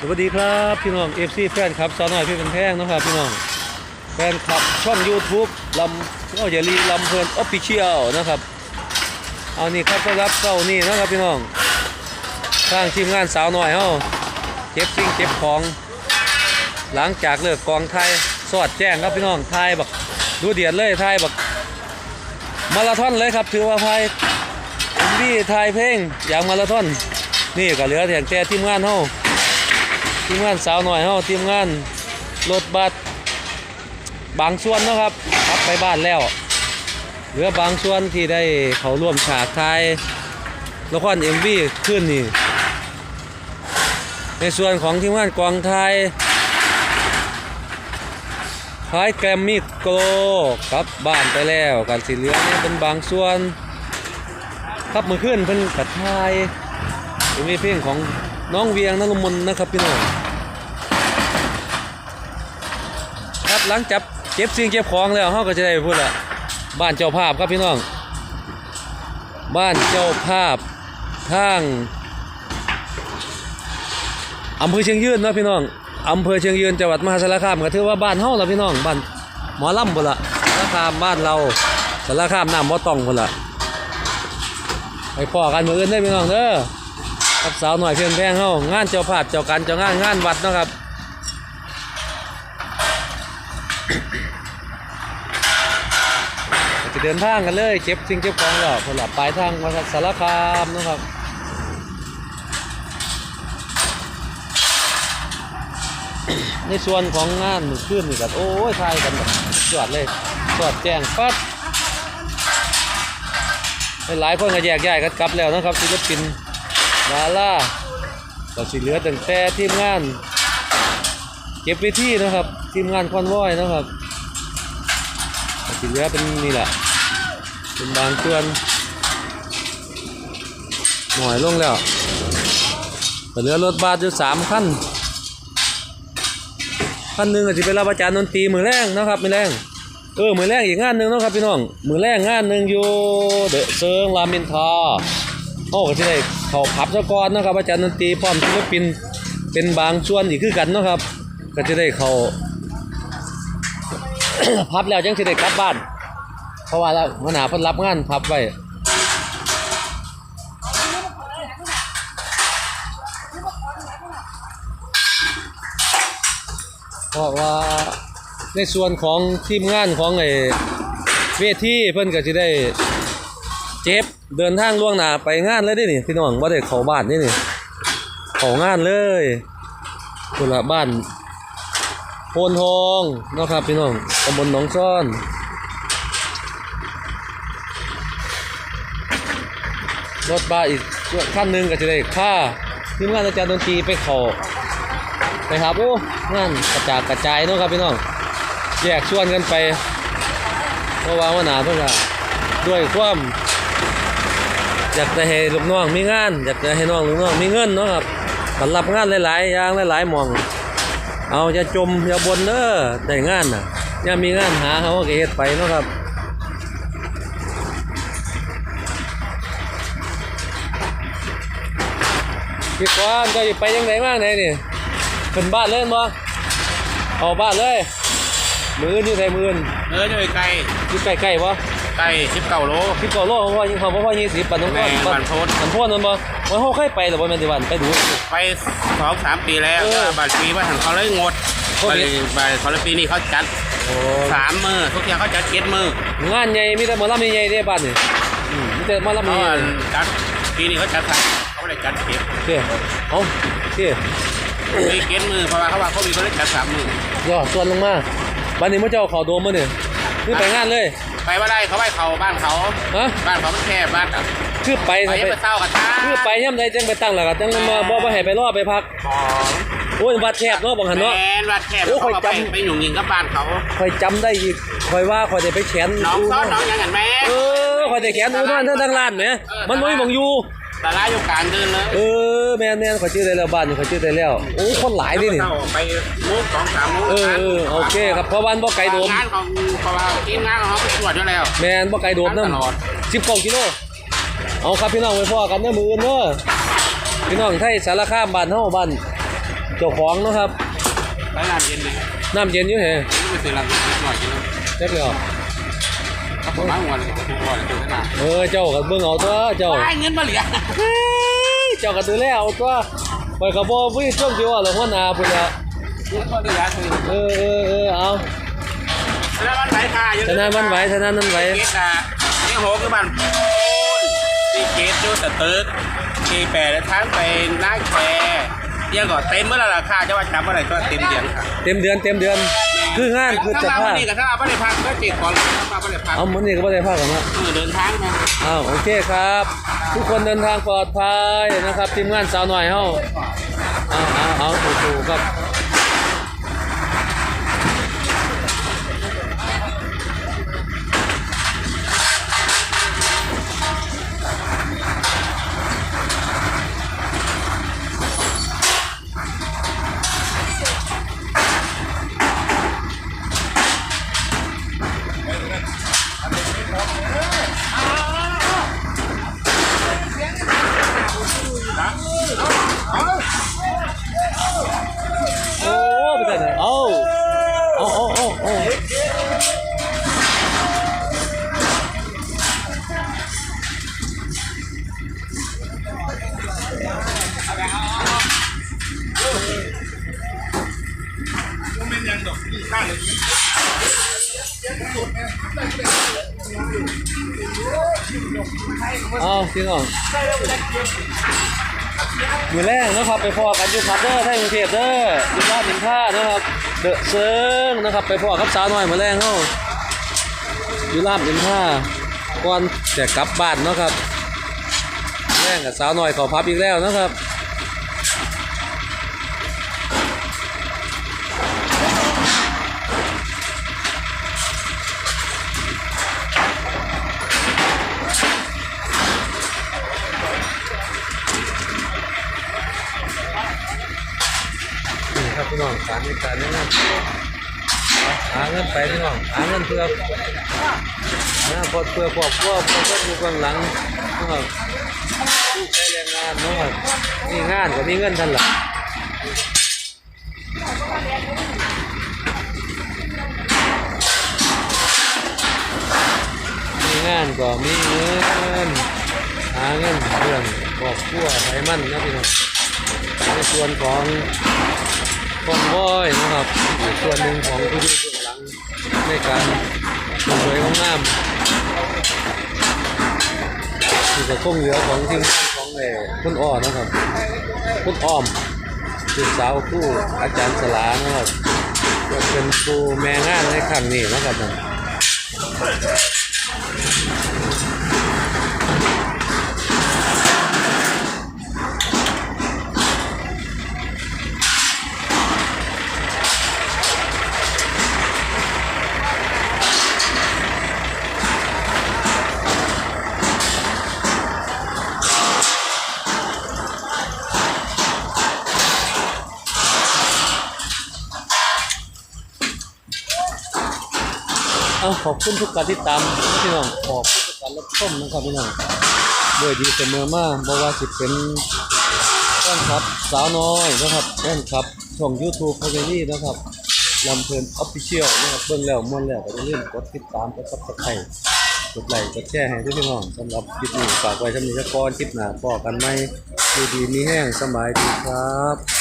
สวัสดีครับพี่น้อง FC แฟนครับสาวน้อยพี่เป็นแพงนะครับพี่น้องแฟนคลับช่อง YouTube ลำเอาอย่าลีลำเพลินออฟฟิเชียลนะครับเอานี่ครับต้อนรับเก้านี่นะครับพี่น้องทางทีมงานสาวน้อยเฮาเก็บสิ่งเก็บของ หลังจากเลิกกองไทยสอดแจ้งครับพี่น้องไทยบักดูเดือดเลยไทยบักมาราธอนเลยครับถือว่าไทยอินดี้ไทยเพลงอย่างมาราธอนนี่ก็เหลือแต่แต่ทีมงานเฮา ทีมงานสาวหน่อยเฮาทีมงานรถบัสบางส่วนนะครับขับไปบ้านแล้วเหลือบางส่วนที่ได้เขาร่วมฉากไทยละครเอ็มวีขึ้นนี่ในส่วนของทีมงานกองไทยคล้ายแกรมมี่โกลกลับบ้านไปแล้วกันสีเหลือนี่เป็นบางส่วน ครับมือขึ้นเพิ่นกัดไทยมีเพลงของน้องเวียงนรมนนะครับพี่น้องครับ หลังจับเก็บสิ่งเก็บของแล้วเขาก็จะได้พูดละบ้านเจ้าภาพครับพี่น้อง บ้านเจ้าภาพทางอำเภอเชียงยืนเนาะพี่น้องอำเภอเชียงยืนจังหวัดมหาสารคามก็ถือว่าบ้านเฮาละพี่น้องบ้านหมอลำพุ่นละสารคามบ้านเราสารคามน้ำบ่ต้องพุ่นละไปพ่อกันมืออื่นได้พี่น้องเด้อกับสาวหน่อยเพียงแพงเฮางานเจ้าภาพเจ้าการเจ้างานงานวัดเนาะครับ เดินทางกันเลยเก็บสิ่งเก็บของแล้วผลลัพธ์ปลายทางมาสารคามนะครับในส่วนของงานมือขึ้นนี่กันโอ้ยทายกันแบบจอดเลยจอดแจ้งปั๊บหลายคนก็แยกย้ายกันกลับแล้วนะครับศิลปินดาราก็สิเหลือตั้งแต่ทีมงาน เก็บเวทีนะครับ ทีมงานคอนวอยนะครับก็สิเหลือเป็นนี่แหละ เป็นบางส่วนหน่อยลงแล้วเหลือรถบัสอยู่สามคันคันหนึ่งก็จจะเป็นรับอาจารย์ดนตรีมือแรงนะครับมือแรงเออมือแรงอีกงานหนึ่งนะครับพี่น้องมือแรงงานหนึ่งอยู่เดอะเซิงรามินทราโอ้ก็จะได้เขาพับซะก่อนนะครับอาจารย์ดนตรีพร้อมศิลปินเป็นบางส่วนอีกคือกันนะครับ ก็จะได้เขาพับแล้วจังสิได้กลับบ้าน เพราะว่าแล้วหัวหน้าเพิ่นรับงานพับไว้เพราะว่าในส่วนของทีมงานของไอ้เวทีเพิ่นก็จะได้เจ็บเดินทางล่วงหน้าไปงานเลยเดินี่พี่น้องว่าได้เข้าบ้านนี่นี่เข้างานเลยคนละบ้านโพนทองนะครับพี่น้องตำบลหนองซ่อน รถบ้าอีกขั้นหนึ่งก็จะได้ค่าทีมงานอาจารย์ดนตรีไปขาไปครับโอ้งานกระจายกระจายเนาะครับพี่น้องแยกชวนกันไปเพราะว่าวันหนาเพื่อนก็ด้วยความอยากจะให้ลูกน้องมีงาน อยากจะให้น้องลูกน้องมีเงินเนาะครับสำหรับงานหลายๆอย่างหลายๆหมอง เอาอย่าจมอย่าบนเด้อได้งานน่ะย่ามีงานหาเขาก็เฮ็ดไปเนาะครับ พี่กวางก็ไปยังไงมากไหนนี่ขึ้นบ้านเลยบ่เอาบ้านเลย มืออนอยู่ไทมืออนเนื้อจะไปไกลอยู่ใกล้ๆบ่ไกลสิบเก้าโลพี่ก่อโลกเขาว่ายิงเขาบ่พอยี่สิบปันน้องก้อนแม่นบ้านโพธิ์มันพ่นมันบ่มันเขาเคยไปแต่ว่าแม่นที่บ้านไปดูไปสองสามปีแล้วเออก็บาดปีว่าทางเขาเลยงดโควิดบาดเขาเลยปีนี้เขาจัดโอ้สามมือทุกอย่างเขาจัดเจ็ดมืองานใหญ่มีแต่หมอลำใหญ่ๆเด้บ้านนี่อืมมีแต่หมอลำเพราะใหญ่ว่าจัดปีนี้เขาจัดสามเขา ไม่ได้จัดเจ็ดเด้เอาเด้มีเจ็ดมือเพราะว่าเขาว่าเขามีเขาเลยจัดสามมือย่อส่วนลงมาบ้านนี้มื้อเจ้าเขาโดมมื้อนี่คือไปงานเลย ไปว่าได้เขาไปเขาบ้านเขาฮะบ้านเขามันแคบบ้านอะคือไปไปไปยังไปเศร้ากันตาคือไปย่ำใดจังไปตั้งหลักอะจังมาบ่บ่ให้ไปรอไปพักของโอ้ยวัดแคบเนาะบังหันเนาะแมนวัดแคบโอ้เขาก็ข่ไปอยจำไปหยุ่งยิงกับบ้านเขาคอยจำได้อีกคอยว่าคอยได้ไปแขนน้องซ้อนน้องยังกันแม่เออคอยได้แขนอูนอนทั้งทั้งร้านแหมมันบ่มีหม่องอยู่แต่ร้านอยู่กลางเดินเลยเออแม่นแม่นขอยชื่อได้แล้วบ้านนี่ขอยชื่อได้แล้วโอ้คนหลายดินี่เอไปมุกสองสามมุกเออเออโอเคครับเพราะบ้านบ่ไกลโดมงานของเพราะว่าทีมงานของเขาไปตรวจด้วยแล้ว แม่นบ่ไกลโดมตนำลอด19กิโลเอาครับพี่น้องไว้พ่อกันเด้อมื้ออื่นเด้อพี่น้องไทยสารคามบ้านเฮาบ้านเจ้าของเนาะครับร้านน้ำเย็นเลยน้ำเย็นอยู่เหรอนี่ไปซื้อร้านนิดหน่อยกินแล้วเจ็บเลย เหรอก็ผมนั่งวันเลยทุกวันเลยขนาดเออเจ้าก็เบิ่งเอาตัวเจ้าได้เงินมาเหลือเจ้าก็ดูแลเอาตัวไปกับบ่วิ่งช่วงเดียวหรอกหัวหน้าพุ่นละเงินมาเออเออเออเอาชนะมันไหวค่ะชนะมันไหวชนะนั้นไหวเกตอะนี่โหคือบ้านที่เกตจูสเติร์กที่แปดทั้งไปนั่งแคร์ยังก่อนเต็มเมื่อไรราคาจะว่าจำเมื่อไรก็เต็มเดือนค่ะ เต็มเดือนเต็มเดือน คืองานคือจะถ้ามาพาวันนี้กับถ้ามาวันนี้พักก็จิตก่อนถ้ามาวันนี้พักเอามื้อนี้ก็บ่ได้พากันเนาะเออเดินทางนะอ้าวโอเคครับ ทุกคนเดินทางปลอดภัยนะครับทีมงานสาวหน่อยเฮาเอาเอาเอาถูกๆครับ อาพี่น้อมือแรกนะครับไปพอกันอยู่พัดเดอร์ไทยกรุงเทพเด้ออยู่ลาดอินท่านะครับเดอะเซิงนะครับไปพอกับสาวน้อยมือแรกเฮาอยู่ลาดอินท่าก่อนจะกลับบ้านนะครับแรงกับสาวน้อยขอพับอีกแล้วนะครับ พี่น้องสารในการนี้นะหาเงินไปพี่น้องหาเงินเพื่อนะพอเพื่อครอบครัวเพื่อคนอยู่เบื้องหลังนะครับใช้แรงงานนะครับนี่งานก็มีเงินทันหลังมีงานก็มีเงินหาเงินเรื่องครอบครัวไทยมั่นนะพี่น้องในส่วนของ คอนวอยนะครับส่วนหนึ่งของผู้ที่เบื้องหลังในการสวยของน้ำที่จะคงเหลือของทีมงานของเออคุณอ้อนะครับคุณอ้อมคือสาวผู้อาจารย์สลานะครับจะเป็นครูแม่งานในครั้งนี้นะครับ เอาขอบคุณทุกการที่ตามพี่น้องขอบคุณทุกการรับชมนะครับพี่น้องด้วยดีเสมอมาบ่ว่าสิเป็นแฟนคลับสาวน้อยนะครับแฟนคลับช่อง YouTube พาร์นี่นะครับลำเพลินออฟฟิเชียลนะครับเบิ่งแล้วมวนแล้วก็อย่าลืมกดติดตามกดซับสไครต์กดไลค์กดแชร์ให้ด้วยพี่น้องสำหรับคลิปนี้ฝากไว้สำหรับนิจกรคลิปหน้าพอกันไหมดูดีมีแห้งสบายดีครับ